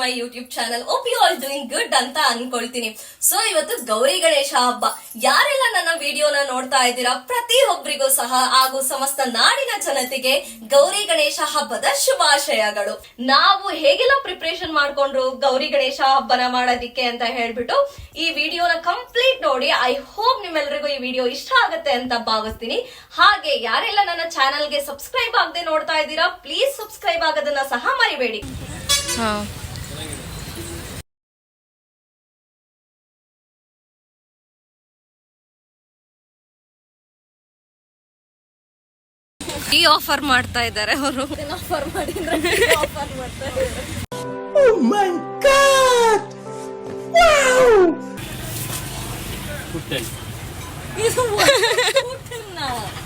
My YouTube channel hope you all doing good ಅಂತ ಅನ್ಕೊಳ್ತೀನಿ. So ಇವತ್ತು ಗೌರಿ ಗಣೇಶ ಹಬ್ಬ. ಯಾರೆಲ್ಲ ನನ್ನ ವಿಡಿಯೋನ ನೋಡ್ತಾ ಇದ್ದೀರಾ ಪ್ರತಿಯೊಬ್ಬರಿಗೂ ಸಹ ಹಾಗೂ ಸಮಸ್ತ ನಾಡಿನ ಜನತೆಗೆ ಗೌರಿ ಗಣೇಶ ಹಬ್ಬದ ಶುಭಾಶಯಗಳು. ನಾವು ಹೇಗೆಲ್ಲ ಪ್ರಿಪರೇಷನ್ ಮಾಡ್ಕೊಂಡ್ರು ಗೌರಿ ಗಣೇಶ ಹಬ್ಬನ ಮಾಡೋದಿಕ್ಕೆ ಅಂತ ಹೇಳ್ಬಿಟ್ಟು ಈ ವಿಡಿಯೋನ ಕಂಪ್ಲೀಟ್ ನೋಡಿ ಐ ಹೋಪ್ ನಿಮ್ಮೆಲ್ಲರಿಗೂ ಈ ವಿಡಿಯೋ ಇಷ್ಟ ಆಗುತ್ತೆ ಅಂತ ಭಾವಿಸ್ತೀನಿ. ಹಾಗೆ ಯಾರೆಲ್ಲ ನನ್ನ ಚಾನಲ್ಗೆ ಸಬ್ಸ್ಕ್ರೈಬ್ ಆಗದೆ ನೋಡ್ತಾ ಇದ್ದೀರಾ ಪ್ಲೀಸ್ ಸಬ್ಸ್ಕ್ರೈಬ್ ಆಗೋದನ್ನ ಸಹ ಮರಿಬೇಡಿ. ಈ ಆಫರ್ ಮಾಡ್ತಾ ಇದ್ದಾರೆ ಅವರು. ಆಫರ್ ಮಾಡಿದ್ರೆ ಆಫರ್ ಮಾಡ್ತಾ ಇದ್ದಾರೆ.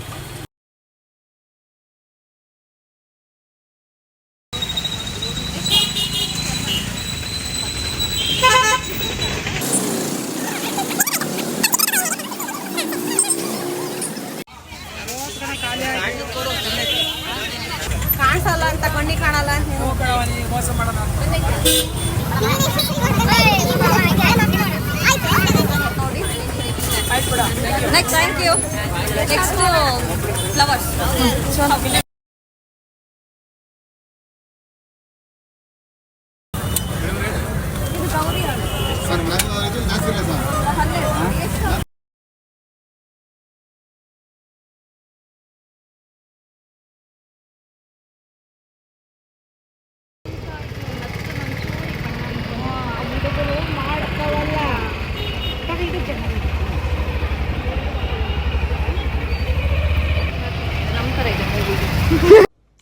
চল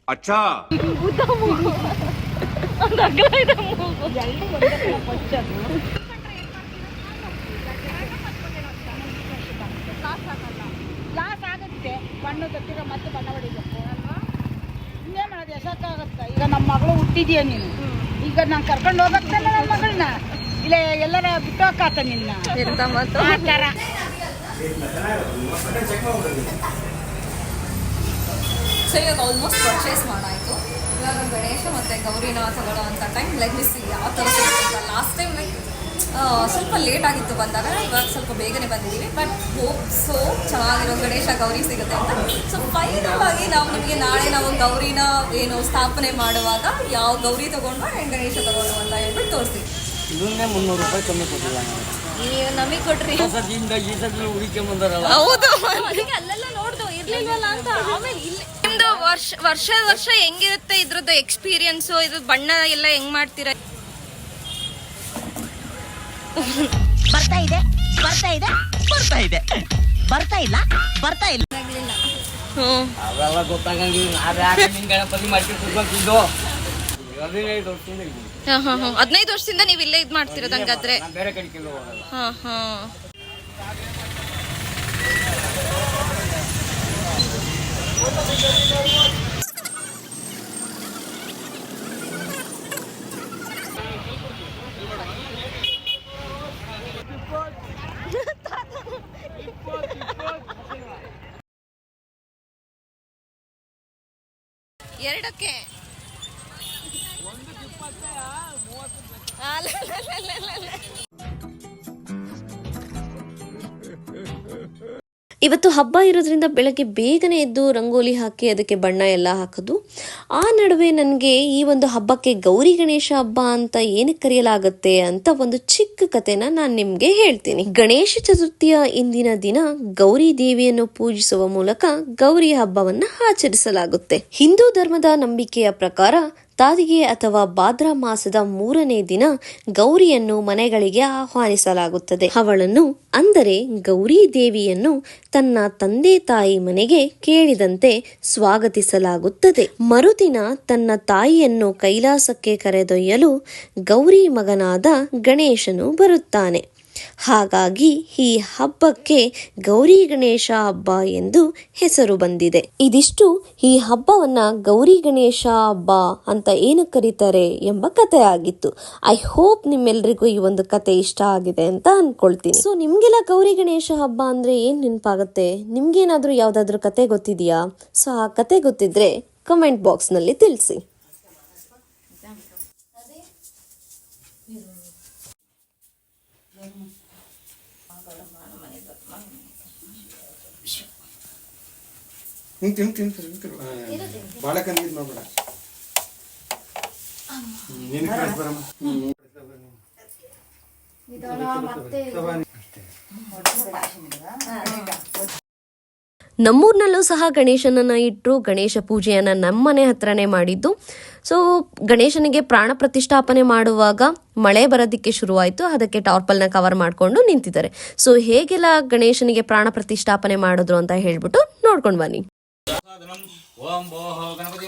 ಅಚ್ಚಾ. ಉದ್ದ ಮೂಗು ಒಂದು ಅಗಲ ಇದೆ ಮೂಗು ಲಾಸ್ ಆಗುತ್ತೆ ಬಣ್ಣ ಮತ್ತೆ ಬಣ್ಣ ಹೊಡಿಬೇಕು ಅಲ್ವಾ ಇನ್ನೇ ಮಾಡೋದು ಈಗ ನಮ್ಮ ಮಗಳು ಹುಟ್ಟಿದೀಯ ನೀನು ಈಗ ನಾನು ಕರ್ಕೊಂಡು ಹೋಗತ್ತಲ್ಲ ನನ್ನ ಮಗಳನ್ನ ಇಲ್ಲ ಎಲ್ಲರ ಬಿಟ್ಟೋಕಾತ ನಿನ್ನ ಆ ಥರ ಸೊ ಇವಾಗ ಆಲ್ಮೋಸ್ಟ್ ಪರ್ಚೇಸ್ ಮಾಡಾಯಿತು ಇವಾಗ ಗಣೇಶ ಮತ್ತು ಗೌರಿನ ತಗೊಳ್ಳೋ ಅಂತ ಟೈಮ್ ಲೈಕ್ ಮಿಸ್ ಯಾವ ಥರ ಲಾಸ್ಟ್ ಟೈಮ್ ಲೈಕ್ ಸ್ವಲ್ಪ ಲೇಟ್ ಆಗಿತ್ತು ಬಂದಾಗ. ಇವಾಗ ಸ್ವಲ್ಪ ಬೇಗನೆ ಬಂದಿದ್ದೀವಿ. ಬಟ್ ಹೋಪ್ ಸೊ ಚೆನ್ನಾಗಿರೋ ಗಣೇಶ, ಗೌರಿ ಸಿಗುತ್ತೆ ಅಂತ. ಸೊ ಫೈನಲ್ ಆಗಿ ನಾವು ನಿಮಗೆ ನಾಳೆ ನಾವು ಗೌರಿನ ಏನು ಸ್ಥಾಪನೆ ಮಾಡುವಾಗ ಯಾವ ಗೌರಿ ತಗೊಂಡು ಆ್ಯಂಡ್ ಗಣೇಶ ತಗೊಂಡು ಅಂತ ಹೇಳ್ಬಿಟ್ಟು ತೋರಿಸ್ತೀವಿ. ಇದನ್ನೇ ಮುನ್ನೂರು ರೂಪಾಯಿ ಕಮ್ಮಿ ಕೊಟ್ಟಿಲ್ಲ ನೀವು ನಮಗ್ ಕೊಟ್ರಿ. ಸದಿಂದ ಈ ಸದ್ಯ ಹುಡುಕಿ ಬಂದಾರಲ್ಲ. ಹೌದು. ಅದಕ್ಕೆ ಅಲ್ಲೆಲ್ಲ ನೋಡ್ದು ಇರ್ಲಿಲ್ವಲ್ಲ ಅಂತ. ಆಮೇಲೆ ಇಲ್ಲಿ ನಿಮ್ದು ವರ್ಷ ವರ್ಷ ವರ್ಷ ಹೆಂಗಿರುತ್ತೆ ಇದ್ರದ್ದು ಎಕ್ಸ್ಪೀರಿಯನ್ಸ್ ಇದ್ರ ಬಣ್ಣ ಎಲ್ಲ ಹೆಂಗ್ ಮಾಡ್ತೀರಾ? ಬರ್ತಾ ಇದೆ ಬರ್ತಾ ಇದೆ ಬರ್ತಾ ಇದೆ. ಬರ್ತಾ ಇಲ್ಲ ಬರ್ತಾ ಇಲ್ಲ. ಹ್ಮ್. ಅವೆಲ್ಲ ಗೊತ್ತಾಗಂಗಿಲ್ಲ. ನಾವೇ ಯಾಕೆ ನಿನ್ ಗಣಪತಿ ಮಾಡ್ಕೊಂಡು ಕುತ್ಕೊಂತಿದ್ದು ಹದಿನೈದು ವರ್ಷದಿಂದ ಇದ್ದೀನಿ ಹಾ ಹಾ ಹಾ ಹದಿನೈದು ವರ್ಷದಿಂದ ನೀವು ಇಲ್ಲೇ ಇದ್ ಮಾಡ್ತಿರೋದು ಹಂಗಾದ್ರೆ. ಹಾ ಹಾ. ಎರಡಕ್ಕೆ. ಇವತ್ತು ಹಬ್ಬ ಇರೋದ್ರಿಂದ ಬೆಳಗ್ಗೆ ಬೇಗನೆ ಎದ್ದು ರಂಗೋಲಿ ಹಾಕಿ ಅದಕ್ಕೆ ಬಣ್ಣ ಎಲ್ಲ ಹಾಕೋದು. ಆ ನಡುವೆ ನನಗೆ ಈ ಒಂದು ಹಬ್ಬಕ್ಕೆ ಗೌರಿ ಗಣೇಶ ಹಬ್ಬ ಅಂತ ಏನಕ್ಕೆ ಕರೆಯಲಾಗುತ್ತೆ ಅಂತ ಒಂದು ಚಿಕ್ಕ ಕಥೆನ ನಾನು ನಿಮಗೆ ಹೇಳ್ತೀನಿ. ಗಣೇಶ ಚತುರ್ಥಿಯ ಇಂದಿನ ದಿನ ಗೌರಿ ದೇವಿಯನ್ನು ಪೂಜಿಸುವ ಮೂಲಕ ಗೌರಿ ಹಬ್ಬವನ್ನು ಆಚರಿಸಲಾಗುತ್ತೆ. ಹಿಂದೂ ಧರ್ಮದ ನಂಬಿಕೆಯ ಪ್ರಕಾರ ತಾದಿಗೆ ಅಥವಾ ಭಾದ್ರ ಮಾಸದ ಮೂರನೇ ದಿನ ಗೌರಿಯನ್ನು ಮನೆಗಳಿಗೆ ಆಹ್ವಾನಿಸಲಾಗುತ್ತದೆ. ಅವಳನ್ನು ಅಂದರೆ ಗೌರಿ ದೇವಿಯನ್ನು ತನ್ನ ತಂದೆ ತಾಯಿ ಮನೆಗೆ ಕೇಳಿದಂತೆ ಸ್ವಾಗತಿಸಲಾಗುತ್ತದೆ. ಮರುದಿನ ತನ್ನ ತಾಯಿಯನ್ನು ಕೈಲಾಸಕ್ಕೆ ಕರೆದೊಯ್ಯಲು ಗೌರಿ ಮಗನಾದ ಗಣೇಶನು ಬರುತ್ತಾನೆ. ಹಾಗಾಗಿ ಈ ಹಬ್ಬಕ್ಕೆ ಗೌರಿ ಗಣೇಶ ಹಬ್ಬ ಎಂದು ಹೆಸರು ಬಂದಿದೆ. ಇದಿಷ್ಟು ಈ ಹಬ್ಬವನ್ನ ಗೌರಿ ಗಣೇಶ ಹಬ್ಬ ಅಂತ ಏನು ಕರೀತಾರೆ ಎಂಬ ಕತೆ ಆಗಿತ್ತು ಐ ಹೋಪ್ ನಿಮ್ಮೆಲ್ರಿಗೂ ಈ ಒಂದು ಕತೆ ಇಷ್ಟ ಆಗಿದೆ ಅಂತ ಅನ್ಕೊಳ್ತೀನಿ. ಸೊ ನಿಮ್ಗೆಲ್ಲ ಗೌರಿ ಗಣೇಶ ಹಬ್ಬ ಅಂದ್ರೆ ಏನ್ ನೆನಪಾಗುತ್ತೆ? ನಿಮ್ಗೇನಾದ್ರೂ ಯಾವ್ದಾದ್ರು ಕತೆ ಗೊತ್ತಿದೆಯಾ? ಸೊ ಆ ಕತೆ ಗೊತ್ತಿದ್ರೆ ಕಮೆಂಟ್ ಬಾಕ್ಸ್ನಲ್ಲಿ ತಿಳಿಸಿ. ನಿಂತು ನಿಂತು ನಿಂತು ನಿಂತಿರು ಭಾಳ ಕಂದಿದ್ ನೋಡ್ಬೇಡ ನೀನು ಕಳಿಸ್ ಬರಮ್ಮ. ಮತ್ತೆ ನಮ್ಮೂರಿನಲ್ಲೂ ಸಹ ಗಣೇಶನನ್ನ ಇಟ್ಟರು ಗಣೇಶ ಪೂಜೆಯನ್ನ ನಮ್ಮನೆ ಹತ್ರನೇ ಮಾಡಿದ್ದು. ಸೊ ಗಣೇಶನಿಗೆ ಪ್ರಾಣ ಪ್ರತಿಷ್ಠಾಪನೆ ಮಾಡುವಾಗ ಮಳೆ ಬರೋದಕ್ಕೆ ಶುರುವಾಯಿತು, ಅದಕ್ಕೆ ಟಾರ್ಪಲ್ನ ಕವರ್ ಮಾಡಿಕೊಂಡು ನಿಂತಿದ್ದಾರೆ. ಸೊ ಹೇಗೆಲ್ಲ ಗಣೇಶನಿಗೆ ಪ್ರಾಣ ಪ್ರತಿಷ್ಠಾಪನೆ ಮಾಡಿದ್ರು ಅಂತ ಹೇಳ್ಬಿಟ್ಟು ನೋಡ್ಕೊಂಡು ಬನ್ನಿ. ಓಂ ಭೋಃ ಗಣಪತಿ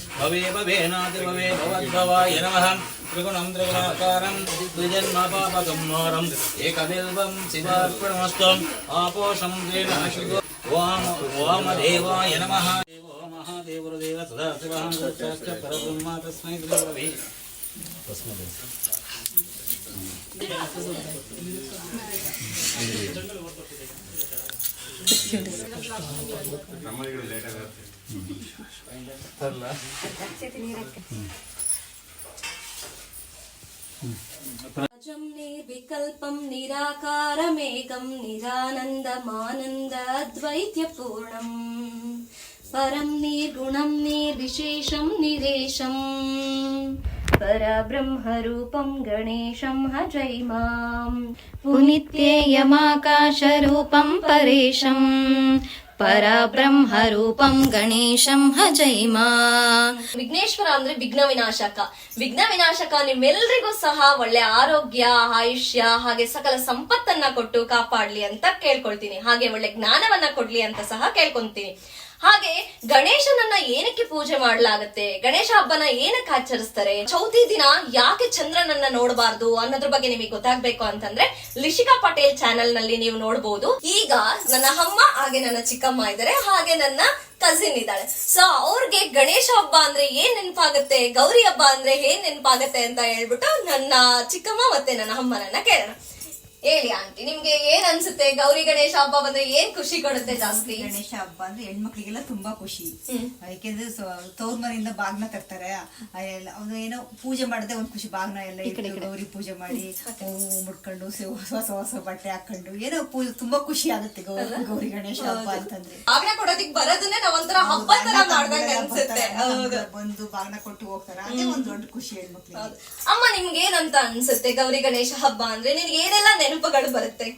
భవే భవే నాథ భవే భవద్భవాయ నమః త్రిగుణం త్రిగుణాకారం ద్విజన్మపాపకమ్మోరం ఏకబిల్వం శివార్పణమస్తం ఆపోషం ద్వేన అశుభ ఓం ఓమదేవాయ నమః మహాదేవరుదేవ సదాశివః సాక్షాత్ ఇక్కడ లేట్ అజం నిర్వికల్పం నిరాకారమేకం నిరానందమానంద అద్వైత్యపూర్ణం పరం నిర్గుణం నిర్విశేషం నిరేషం పరబ్రహ్మరూపం గణేశం హై మాం. పునిత్యేయమాకాశరూపం పరేశం. ಪರಬ್ರಹ್ಮರೂಪಂ ಗಣೇಶಂ ಹಜೈಮಾ. ವಿಘ್ನೇಶ್ವರ ಅಂದ್ರೆ ವಿಘ್ನ ವಿನಾಶಕ. ವಿಘ್ನ ವಿನಾಶಕ ನಿಮ್ಮೆಲ್ರಿಗೂ ಸಹ ಒಳ್ಳೆ ಆರೋಗ್ಯ, ಆಯುಷ್ಯ ಹಾಗೆ ಸಕಲ ಸಂಪತ್ತನ್ನ ಕೊಟ್ಟು ಕಾಪಾಡ್ಲಿ ಅಂತ ಕೇಳ್ಕೊಳ್ತೀನಿ. ಹಾಗೆ ಒಳ್ಳೆ ಜ್ಞಾನವನ್ನ ಕೊಡ್ಲಿ ಅಂತ ಸಹ ಕೇಳ್ಕೊಂತೀನಿ. ಹಾಗೆ ಗಣೇಶನನ್ನ ಏನಕ್ಕೆ ಪೂಜೆ ಮಾಡ್ಲಾಗತ್ತೆ? ಗಣೇಶ ಹಬ್ಬನ ಏನಕ್ಕೆ ಆಚರಿಸ್ತಾರೆ? ಚೌತಿ ದಿನ ಯಾಕೆ ಚಂದ್ರನನ್ನ ನೋಡಬಾರ್ದು ಅನ್ನೋದ್ರ ಬಗ್ಗೆ ನಿಮಗೆ ಗೊತ್ತಾಗ್ಬೇಕು ಅಂತಂದ್ರೆ ಲಿಶಿಕಾ ಪಟೇಲ್ ಚಾನೆಲ್ನಲ್ಲಿ ನೀವು ನೋಡಬಹುದು ಈಗ ನನ್ನ ಅಮ್ಮ, ಹಾಗೆ ನನ್ನ ಚಿಕ್ಕಮ್ಮ ಇದ್ದಾರೆ, ಹಾಗೆ ನನ್ನ ಕಸಿನ್ ಇದ್ದಾಳೆ. ಸೊ ಅವ್ರಿಗೆ ಗಣೇಶ ಹಬ್ಬ ಅಂದ್ರೆ ಏನ್ ನೆನಪಾಗುತ್ತೆ? ಗೌರಿ ಹಬ್ಬ ಅಂದ್ರೆ ಏನ್ ನೆನಪಾಗುತ್ತೆ ಅಂತ ಹೇಳ್ಬಿಟ್ಟು ನನ್ನ ಚಿಕ್ಕಮ್ಮ ಮತ್ತೆ ನನ್ನ ಅಮ್ಮನನ್ನ ಕೇಳೋಣ. ಹೇಳಿ ಆಂಟಿ ನಿಮ್ಗೆ ಏನ್ ಅನ್ಸುತ್ತೆ? ಗೌರಿ ಗಣೇಶ ಹಬ್ಬ ಬಂದ್ರೆ ಏನ್ ಖುಷಿ ಕೊಡುತ್ತೆ ಜಾಸ್ತಿ? ಗಣೇಶ ಹಬ್ಬ ಅಂದ್ರೆ ಹೆಣ್ಮಕ್ಳಿಗೆಲ್ಲ ತುಂಬಾ ಖುಷಿ. ಯಾಕೆಂದ್ರೆ ತೋರ್ ಮನೆಯಿಂದ ಬಾಗ್ನ ತರ್ತಾರೆ. ಅವ್ನು ಏನೋ ಪೂಜೆ ಮಾಡದೆ ಒಂದ್ ಖುಷಿ ಬಾಗ್ನ ಎಲ್ಲ ಗೌರಿ ಪೂಜೆ ಮಾಡಿ ಮುಡ್ಕೊಂಡು ಹೊಸ ಹೊಸ ಬಟ್ಟೆ ಹಾಕೊಂಡು ಏನೋ ಪೂಜೆ ತುಂಬಾ ಖುಷಿ ಆಗುತ್ತೆ ಗೌರಿ ಗಣೇಶ ಹಬ್ಬ ಅಂತಂದ್ರೆ. ಬಾಗ್ನ ಕೊಡೋದಿಕ್ ಬರೋದನ್ನೇ ನಾವ್ ಒಂಥರ ಹಬ್ಬ ತರ ಮಾಡ್ದಂಗ ಅನ್ಸುತ್ತೆ. ಬಂದು ಬಾಗ್ನ ಕೊಟ್ಟು ಹೋಗ್ತಾರೆ. ಅದೇ ಒಂದ್ ದೊಡ್ಡ ಖುಷಿ ಹೆಣ್ಮಕ್ಳಿಗೆ. ಅಮ್ಮ ನಿಮ್ಗೆ ಏನಂತ ಅನ್ಸುತ್ತೆ ಗೌರಿ ಗಣೇಶ ಹಬ್ಬ ಅಂದ್ರೆ? ನಿನ್ಗೆ ಏನೆಲ್ಲ ನೆನಪುಗಳು ಬರುತ್ತೆ.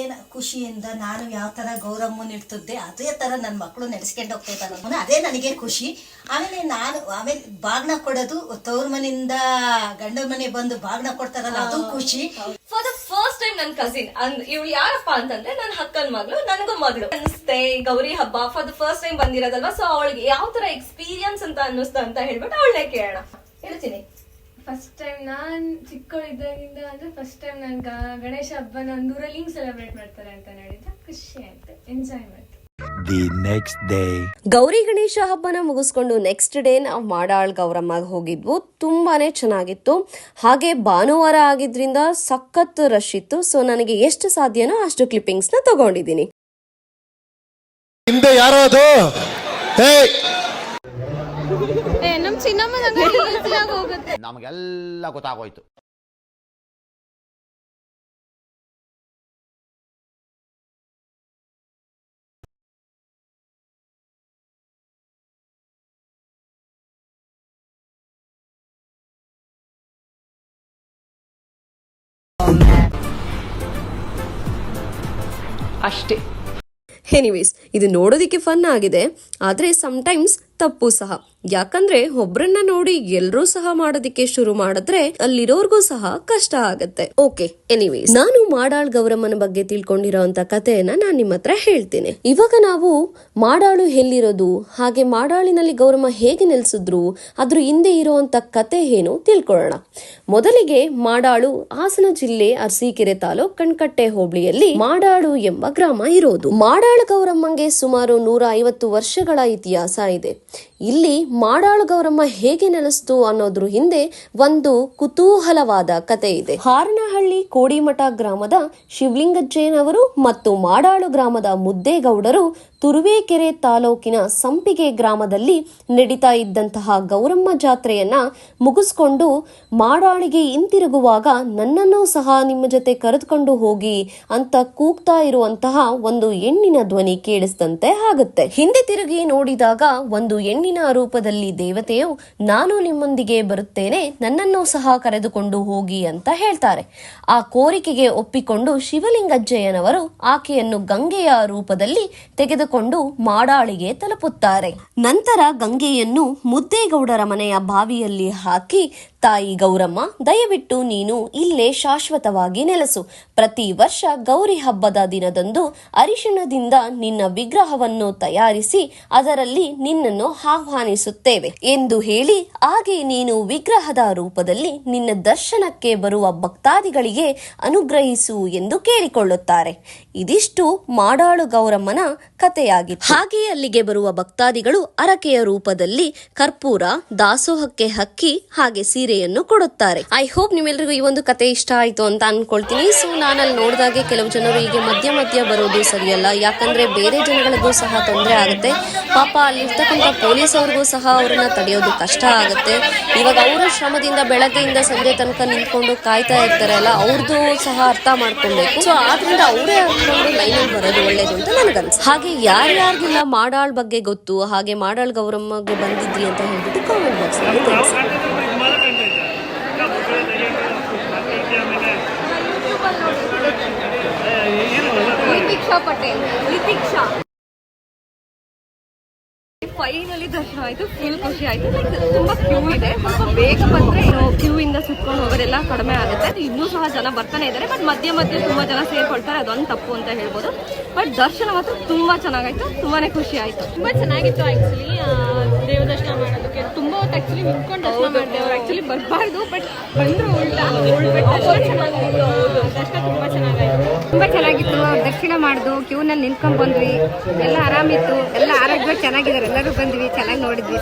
ಏನ ಖುಷಿಯಿಂದ ನಾನು ಯಾವ ತರ ಗೌರಮ್ಮನ ಇಡ್ತಿದ್ದೆ ಅದೇ ತರ ನನ್ನ ಮಕ್ಕಳು ನೆನೆಸ್ಕೊಂಡು ಹೋಗ್ತಾ ಇದ್ದಾರೆ ಅದೇ ನನಗೆ ಖುಷಿ. ಆಮೇಲೆ ನಾನು ಆಮೇಲೆ ಬಾಗ್ನ ಕೊಡೋದು ತವ್ರ ಮನೆಯಿಂದ ಗಂಡನ ಮನೆ ಬಂದು ಬಾಗ್ನ ಕೊಡ್ತಾರಲ್ಲ ಅದು ಖುಷಿ. ಫಾರ್ ದ ಫಸ್ಟ್ ಟೈಮ್ ನನ್ನ ಕಸಿನ್ ಇವಳು ಯಾರಪ್ಪ ಅಂತಂದ್ರೆ ನನ್ನ ಅಕ್ಕನ ಮಗಳು ನನಗೂ ಮಗಳು. ಅನಿಸ್ತೆ ಗೌರಿ ಹಬ್ಬ ಫಾರ್ ದ ಫಸ್ಟ್ ಟೈಮ್ ಬಂದಿರೋದಲ್ವಾ ಸೊ ಅವಳಿಗೆ ಯಾವ ತರ ಎಕ್ಸ್ಪೀರಿಯನ್ಸ್ ಅಂತ ಅನ್ನಿಸ್ತಾ ಅಂತ ಹೇಳ್ಬಿಟ್ಟು ಅವಳನ್ನೇ ಕೇಳೋಣ. ಹೇಳ್ತೀನಿ. ಫಸ್ಟ್ ಟೈಮ್ ನಾನ್ ಚಿಕ್ಕವಳಿದ್ದಾಗಿಂದ ಅಂದ್ರೆ ಫಸ್ಟ್ ಟೈಮ್ ನಾನು ಗಣೇಶ ಹಬ್ಬನ ನನ್ ಊರಲ್ಲಿ ಹಿಂಗ್ ಸೆಲೆಬ್ರೇಟ್ ಮಾಡ್ತಾರೆ ಅಂತ ನೋಡಿದ್ರೆ ಖುಷಿ ಆಯ್ತು ಎಂಜಾಯ್ ಮಾಡ್ತು. The next day Gauri Ganesha ಹಬ್ಬನ ಮುಗಿಸ್ಕೊಂಡು ನೆಕ್ಸ್ಟ್ ಡೇ ನಾವು ಮಾಡಾಳ್ ಗೌರಮ್ಮಗೆ ಹೋಗಿದ್ವು ತುಂಬಾನೇ ಚೆನ್ನಾಗಿತ್ತು. ಹಾಗೆ ಭಾನುವಾರ ಆಗಿದ್ರಿಂದ ಸಖತ್ ರಶ್ ಇತ್ತು ಸೊ ನನಗೆ ಎಷ್ಟು ಸಾಧ್ಯನೋ ಅಷ್ಟು ಕ್ಲಿಪ್ಪಿಂಗ್ಸ್ನ ತಗೊಂಡಿದ್ದೀನಿ. ಹಿಂದೆ ಯಾರೋ ಅದು ಏಯ್! ನಮ್ ಹೋಗುತ್ತೆ. ನಮಗೆಲ್ಲ ಗೊತ್ತಾಗೋಯ್ತು. ಅಷ್ಟೇ. ಎನಿವೇಸ್ ಇದು ನೋಡೋದಿಕ್ಕೆ ಫನ್ ಆಗಿದೆ ಆದ್ರೆ ಸಮ್ ಟೈಮ್ಸ್ ತಪ್ಪು ಸಹ. ಯಾಕಂದ್ರೆ ಒಬ್ರನ್ನ ನೋಡಿ ಎಲ್ರೂ ಸಹ ಮಾಡೋದಿಕ್ಕೆ ಶುರು ಮಾಡಿದ್ರೆ ಅಲ್ಲಿರೋರ್ಗೂ ಸಹ ಕಷ್ಟ ಆಗತ್ತೆ. ಓಕೆ ಎನಿವೇಸ್ ನಾನು ಮಾಡಾಳ್ ಗೌರಮ್ಮನ ಬಗ್ಗೆ ತಿಳ್ಕೊಂಡಿರೋ ಅಂತ ಕಥೆಯನ್ನ ನಾನ್ ನಿಮ್ಮ ಹತ್ರ ಹೇಳ್ತೇನೆ. ಇವಾಗ ನಾವು ಮಾಡಾಳು ಎಲ್ಲಿರೋದು, ಹಾಗೆ ಮಾಡಾಳಿನಲ್ಲಿ ಗೌರಮ್ಮ ಹೇಗೆ ನೆಲೆಸಿದ್ರು, ಅದ್ರ ಹಿಂದೆ ಇರುವಂತ ಕತೆ ಏನು ತಿಳ್ಕೊಳ್ಳೋಣ. ಮೊದಲಿಗೆ ಮಾಡಾಳು ಹಾಸನ ಜಿಲ್ಲೆ ಅರಸೀಕೆರೆ ತಾಲೂಕ್ ಕಣ್ಕಟ್ಟೆ ಹೋಬಳಿಯಲ್ಲಿ ಮಾಡಾಳು ಎಂಬ ಗ್ರಾಮ ಇರೋದು. ಮಾಡಾಳು ಗೌರಮ್ಮಂಗೆ ಸುಮಾರು ನೂರ ಐವತ್ತು ವರ್ಷಗಳ ಇತಿಹಾಸ ಇದೆ. ಇಲ್ಲಿ ಮಾಡಾಳು ಗೌರಮ್ಮ ಹೇಗೆ ನೆಲೆಸ್ತು ಅನ್ನೋದ್ರ ಹಿಂದೆ ಒಂದು ಕುತೂಹಲವಾದ ಕತೆ ಇದೆ. ಹಾರನಹಳ್ಳಿ ಕೋಡಿಮಠ ಗ್ರಾಮದ ಶಿವಲಿಂಗಜ್ಜಯ್ಯನವರು ಮತ್ತು ಮಾಡಾಳು ಗ್ರಾಮದ ಮುದ್ದೇಗೌಡರು ತುರುವೇಕೆರೆ ತಾಲೂಕಿನ ಸಂಪಿಗೆ ಗ್ರಾಮದಲ್ಲಿ ನಡೀತಾ ಇದ್ದಂತಹ ಗೌರಮ್ಮ ಜಾತ್ರೆಯನ್ನ ಮುಗಿಸ್ಕೊಂಡು ಮಾಡಾಳಿಗೆ ಹಿಂತಿರುಗುವಾಗ ನನ್ನನ್ನು ಸಹ ನಿಮ್ಮ ಜೊತೆ ಕರೆದುಕೊಂಡು ಹೋಗಿ ಅಂತ ಕೂಗ್ತಾ ಇರುವಂತಹ ಒಂದು ಹೆಣ್ಣಿನ ಧ್ವನಿ ಕೇಳಿಸಿದಂತೆ ಆಗುತ್ತೆ. ಹಿಂದೆ ತಿರುಗಿ ನೋಡಿದಾಗ ಒಂದು ಹೆಣ್ಣಿನ ರೂಪದಲ್ಲಿ ದೇವತೆಯು, ನಾನು ನಿಮ್ಮೊಂದಿಗೆ ಬರುತ್ತೇನೆ, ನನ್ನನ್ನು ಸಹ ಕರೆದುಕೊಂಡು ಹೋಗಿ ಅಂತ ಹೇಳ್ತಾರೆ. ಆ ಕೋರಿಕೆಗೆ ಒಪ್ಪಿಕೊಂಡು ಶಿವಲಿಂಗಜ್ಜಯ್ಯನವರು ಆಕೆಯನ್ನು ಗಂಗೆಯ ರೂಪದಲ್ಲಿ ತೆಗೆದುಕೊಂಡು ಮಾಡಾಳಿಗೆ ತಲುಪುತ್ತಾರೆ. ನಂತರ ಗಂಗೆಯನ್ನು ಮುದ್ದೇಗೌಡರ ಮನೆಯ ಬಾವಿಯಲ್ಲಿ ಹಾಕಿ ತಾಯಿ ಗೌರಮ್ಮ, ದಯವಿಟ್ಟು ನೀನು ಇಲ್ಲೇ ಶಾಶ್ವತವಾಗಿ ನೆಲೆಸು. ಪ್ರತಿ ವರ್ಷ ಗೌರಿ ಹಬ್ಬದ ದಿನದಂದು ಅರಿಶಿಣದಿಂದ ನಿನ್ನ ವಿಗ್ರಹವನ್ನು ತಯಾರಿಸಿ ಅದರಲ್ಲಿ ನಿನ್ನನ್ನು ಆಹ್ವಾನಿಸುತ್ತೇವೆ. ಎಂದು ಹೇಳಿ ಹಾಗೆ ನೀನು ವಿಗ್ರಹದ ರೂಪದಲ್ಲಿ ನಿನ್ನ ದರ್ಶನಕ್ಕೆ ಬರುವ ಭಕ್ತಾದಿಗಳಿಗೆ ಅನುಗ್ರಹಿಸು ಎಂದು ಕೇಳಿಕೊಳ್ಳುತ್ತಾರೆ. ಇದಿಷ್ಟು ಮಾಡಾಳು ಗೌರಮ್ಮನ ಕಥೆಯಾಗಿತ್ತು. ಹಾಗೆ ಅಲ್ಲಿಗೆ ಬರುವ ಭಕ್ತಾದಿಗಳು ಅರಕೆಯ ರೂಪದಲ್ಲಿ ಕರ್ಪೂರ, ದಾಸೋಹಕ್ಕೆ ಹಕ್ಕಿ ಹಾಗೆ ಸೀರೆಯನ್ನು ಕೊಡುತ್ತಾರೆ. ಐ ಹೋಪ್ ನಿಮ್ಮೆಲ್ಲರಿಗೂ ಈ ಒಂದು ಕತೆ ಇಷ್ಟ ಆಯ್ತು ಅಂತ ಅನ್ಕೊಳ್ತೀನಿ. ಸೊ ನಾನಲ್ಲಿ ನೋಡಿದಾಗೆ ಕೆಲವು ಜನರು ಹೀಗೆ ಮಧ್ಯ ಮಧ್ಯ ಬರೋದು ಸರಿಯಲ್ಲ. ಯಾಕಂದ್ರೆ ಬೇರೆ ಜನಗಳಿಗೂ ಸಹ ತೊಂದರೆ ಆಗುತ್ತೆ. ಪಾಪ ಅಲ್ಲಿರ್ತಕ್ಕಂಥ ಪೊಲೀಸ್ ಅವ್ರಿಗೂ ಸಹ ಅವರನ್ನ ತಡೆಯೋದು ಕಷ್ಟ ಆಗುತ್ತೆ. ಇವಾಗ ಅವರ ಶ್ರಮದಿಂದ ಬೆಳಗ್ಗೆಯಿಂದ ಸಂಜೆ ತನಕ ನಿಂತ್ಕೊಂಡು ಕಾಯ್ತಾ ಇರ್ತಾರೆ ಅಲ್ಲ ಅವ್ರದ್ದು ಸಹ ಅರ್ಥ ಮಾಡ್ಕೊಬೇಕು ಸೊ ಆದ್ರಿಂದ ಅವರೇ ಅರ್ಕೊಂಡು ಲೈನಲ್ಲಿ ಬರೋದು ಒಳ್ಳೇದು ಅಂತ ನನಗನ್ಸ ಹಾಗೆ ಯಾರ್ಯಾರಿಗೆಲ್ಲ ಮಾಡಾಳ್ ಬಗ್ಗೆ ಗೊತ್ತು ಹಾಗೆ ಮಾಡಾಳ್ ಗೌರಮ್ಮಗೆ ಬಂದಿದ್ರಿ ಅಂತ ಹೇಳ್ಬಿಟ್ಟು ಕಾಮೆಂಟ್ ಬಾಕ್ಸ್ ಅಲ್ಲಿ ತಿಳಿಸಿ ಲಿತಿಕ್ಷಾ ಪಟೇಲ್ ಫೈನಲಿ ದರ್ಶನ ಆಯ್ತು. ಫುಲ್ ಖುಷಿ ಆಯ್ತು. ಲೈಕ್ ತುಂಬಾ ಕ್ಯೂ ಇದೆ. ಸ್ವಲ್ಪ ಬೇಗ ಬಂದ್ರೆ ಕ್ಯೂ ಇಂದ ಸುತ್ಕೊಂಡು ಹೋಗೋದೆಲ್ಲ ಕಡಿಮೆ ಆಗುತ್ತೆ. ಇನ್ನೂ ಸಹ ಜನ ಬರ್ತಾನೆ ಇದ್ದಾರೆ. ಬಟ್ ಮಧ್ಯ ಮಧ್ಯೆ ತುಂಬಾ ಜನ ಸೇರ್ಕೊಳ್ತಾರೆ. ಅದೊಂದು ತಪ್ಪು ಅಂತ ಹೇಳ್ಬೋದು. ಬಟ್ ದರ್ಶನ ಮಾತ್ರ ತುಂಬಾ ಚೆನ್ನಾಗಾಯ್ತು. ತುಂಬಾನೇ ಖುಷಿ ಆಯ್ತು. ತುಂಬಾ ಚೆನ್ನಾಗಿತ್ತು ಆಕ್ಚುಲಿ ದೇವ ದರ್ಶನ ಮಾಡೋದಕ್ಕೆ ತುಂಬಾ ಹೊತ್ತು ಆಕ್ಚುಲಿ ನಿಂತ್ಕೊಂಡು ದರ್ಶನ ಮಾಡಿದೆ. ಅವ್ರು ಆಕ್ಚುಲಿ ಬರಬಾರ್ದು ಬಟ್ ಬಂದ್ರು ಉಲ್ಟಾ. ದರ್ಶನ ಚೆನ್ನಾಗಿತ್ತು ದರ್ಶನ ತುಂಬಾ ಚೆನ್ನಾಗಾಯ್ತು. ತುಂಬಾ ಚೆನ್ನಾಗಿತ್ತು. ದರ್ಶನ ಮಾಡ್ದು ಕ್ಯೂನಲ್ಲಿ ನಿಂತ್ಕೊಂಡ್ ಬಂದ್ವಿ. ಎಲ್ಲ ಆರಾಮಿತ್ತು. ಎಲ್ಲ ಆರೋಗ್ಯ ಚೆನ್ನಾಗಿದ್ದಾರೆ. ಎಲ್ಲರೂ ಬಂದ್ವಿ. ಚೆನ್ನಾಗಿ ನೋಡಿದ್ವಿ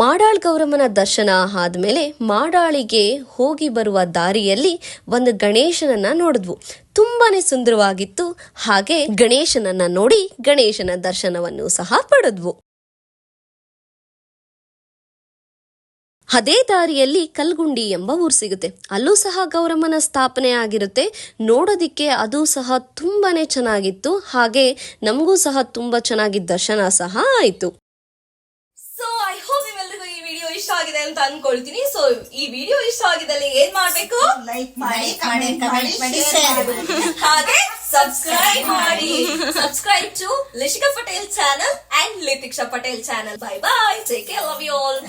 ಮಾಡಾಳ್ ಗೌರಮ್ಮನ ದರ್ಶನ ಆದ್ಮೇಲೆ ಮಾಡಾಳಿಗೆ ಹೋಗಿ ಬರುವ ದಾರಿಯಲ್ಲಿ ಒಂದು ಗಣೇಶನನ್ನ ನೋಡಿದ್ವು. ತುಂಬಾನೇ ಸುಂದರವಾಗಿತ್ತು. ಹಾಗೆ ಗಣೇಶನನ್ನ ನೋಡಿ ಗಣೇಶನ ದರ್ಶನವನ್ನು ಸಹ ಪಡೆದ್ವು. ಅದೇ ದಾರಿಯಲ್ಲಿ ಕಲ್ಗುಂಡಿ ಎಂಬ ಊರು ಸಿಗುತ್ತೆ. ಅಲ್ಲೂ ಸಹ ಗೌರಮ್ಮನ ಸ್ಥಾಪನೆ ಆಗಿರುತ್ತೆ. ನೋಡೋದಿಕ್ಕೆ ಅದು ಸಹ ತುಂಬಾನೇ ಚೆನ್ನಾಗಿತ್ತು. ಹಾಗೆ ನಮಗೂ ಸಹ ತುಂಬಾ ಚೆನ್ನಾಗಿ ದರ್ಶನ ಸಹ ಆಯ್ತು ಸೊ ಐ ಹೋಪ್ ನಿಮ್ಮೆಲ್ರಿಗೂ ಈ ವಿಡಿಯೋ ಇಷ್ಟ ಆಗಿದೆ ಅಂತ ಅನ್ಕೊಳ್ತೀನಿ. ಸೊ ಈ ವಿಡಿಯೋ ಇಷ್ಟ ಆಗಿದಲ್ಲಿ ಏನ್ ಮಾಡ್ಬೇಕು? ಲೈಕ್ ಮಾಡಿ ಕಮೆಂಟ್ ಮಾಡಿ ಹಾಗೆ ಸಬ್ಸ್ಕ್ರೈಬ್ ಮಾಡಿ. Subscribe to Lishika Patel channel and Lithiksha Patel channel bye bye take care love you all